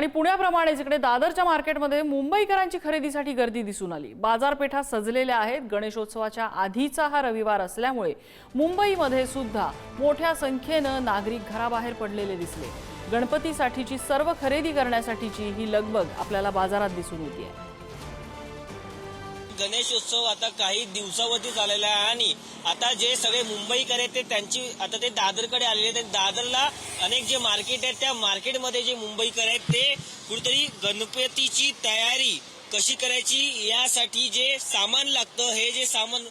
आणि पुण्याप्रमाणेच इकडे दादरच्या मार्केटमध्ये मुंबईकरांची खरेदीसाठी गर्दी दिसून आली. बाजारपेठा सजलेल्या आहेत. गणेशोत्सवाच्या आधीचा हा रविवार असल्यामुळे मुंबईमध्ये सुद्धा मोठ्या संख्येनं नागरिक घराबाहेर पडलेले दिसले. गणपतीसाठीची सर्व खरेदी करण्यासाठीची ही लगबग आपल्याला बाजारात दिसून येते गणेशोत्सव आता काही दिवसावरती झालेला आहे आणि आता जे सगळे मुंबईकर आहेत ते त्यांची आता ते दादरकडे आलेले आहेत. दादरला अनेक जे मार्केट आहेत त्या मार्केटमध्ये जे मुंबईकर आहेत ते कुठेतरी गणपतीची तयारी कशी करायची यासाठी जे सामान लागतं हे जे सामान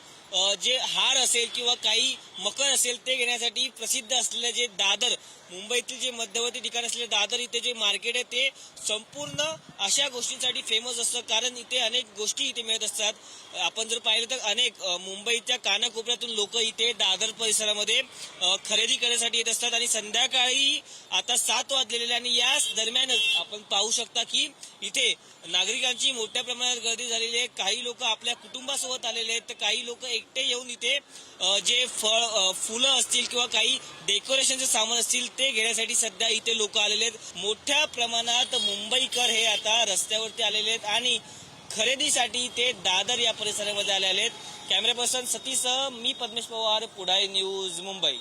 जे हार असेल किंवा काही मकर असेल ते घेण्यासाठी प्रसिद्ध असलेले जे दादर मुंबईतील जे मध्यवर्ती ठिकाण असलेले दादर इथे जे मार्केट आहे ते संपूर्ण अशा गोष्टींसाठी फेमस असतं. कारण इथे अनेक गोष्टी इथे मिळत असतात. आपण जर पाहिलं तर अनेक मुंबईच्या कानाकोपऱ्यातून लोक इथे दादर परिसरामध्ये खरेदी करण्यासाठी येत असतात. आणि संध्याकाळी आता सात वाजलेले आणि या दरम्यानच आपण पाहू शकता की इथे नागरिकांची मोठ्या प्रमाणात गर्दी झालेली आहे. काही लोक आपल्या कुटुंबासोबत आलेले आहेत. तर काही लोक एकटे येऊन इथे जे फळ फुलं असतील किंवा काही डेकोरेशनचे सामान असतील ते घेण्यासाठी सध्या इथे लोक आलेले आहेत. मोठ्या प्रमाणात मुंबईकर हे आता रस्त्यावरती आलेले आहेत आणि खरेदीसाठी ते दादर या परिसरामध्ये आलेले आहेत. कॅमेरा पर्सन सतीसह मी पद्मेश पवार पुढाई न्यूज मुंबई.